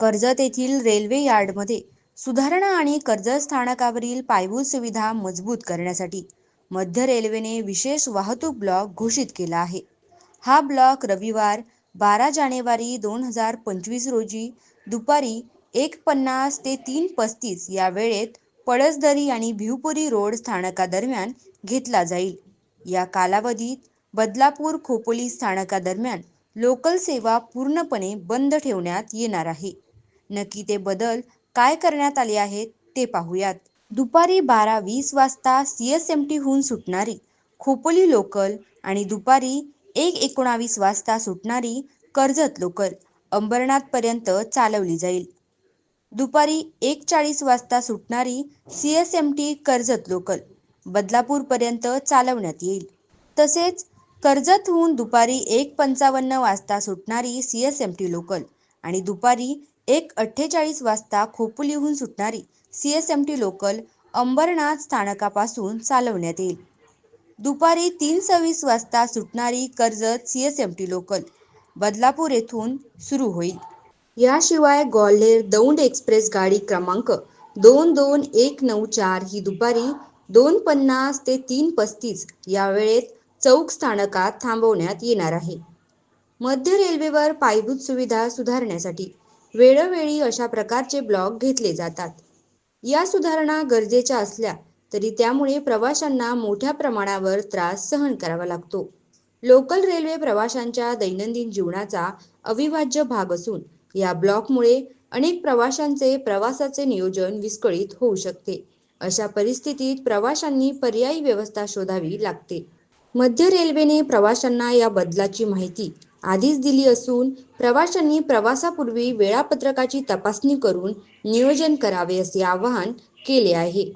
कर्जत येथील रेल्वे यार्डमध्ये सुधारणा आणि कर्जत स्थानकावरील पायाभूत सुविधा मजबूत करण्यासाठी मध्य रेल्वेने विशेष वाहतूक ब्लॉक घोषित केला आहे. हा ब्लॉक रविवार बारा जानेवारी दोन हजार पंचवीस रोजी दुपारी एक पन्नास ते तीन पस्तीस या वेळेत पळसदरी आणि भिवपुरी रोड स्थानकादरम्यान घेतला जाईल. या कालावधीत बदलापूर खोपोली स्थानकादरम्यान लोकल सेवा पूर्णपणे बंद ठेवण्यात येणार आहे. नक्की ते बदल काय करण्यात आले आहेत ते पाहूयात. दुपारी बारा वीस वाजता सी एस एम टीहून सुटणारी खोपोली लोकल आणि दुपारी एक एकोणावीस वाजता सुटणारी कर्जत लोकल अंबरनाथपर्यंत चालवली जाईल. दुपारी एक चाळीस वाजता सुटणारी C S M T Karjat local बदलापूरपर्यंत चालवण्यात येईल. तसेच कर्जतहून दुपारी एक पंचावन्न वाजता सुटणारी C S M T local आणि दुपारी एक अठ्ठेचाळीस वाजता खोपोलीहून सुटणारी C S M T local Ambernath स्थानकापासून चालवण्यात येईल. दुपारी तीन सव्वीस वाजता सुटणारी Karjat C S M T local Badlapur येथून सुरू होईल. याशिवाय ग्वाल्हेर दौंड एक्सप्रेस गाडी क्रमांक दोन दोन एक नऊ चार ही दुपारी दोन पन्नास ते तीन पस्तीस या वेळेत चौक स्थानकात थांबवण्यात येणार आहे. मध्य रेल्वेवर पायाभूत सुविधा सुधारण्यासाठी वेळोवेळी अशा प्रकारचे ब्लॉक घेतले जातात. या सुधारणा गरजेच्या असल्या तरी त्यामुळे प्रवाशांना मोठ्या प्रमाणावर त्रास सहन करावा लागतो. लोकल रेल्वे प्रवाशांच्या दैनंदिन जीवनाचा अविभाज्य भाग असून या ब्लॉकमुळे अनेक प्रवाशांचे प्रवासाचे नियोजन विस्कळीत होऊ शकते. अशा परिस्थितीत प्रवाशांनी पर्यायी व्यवस्था शोधावी लागते. मध्य रेल्वेने प्रवाशांना या बदलाची माहिती आधीच दिली असून प्रवाशांनी प्रवासापूर्वी वेळापत्रकाची तपासणी करून नियोजन करावे असे आवाहन केले आहे.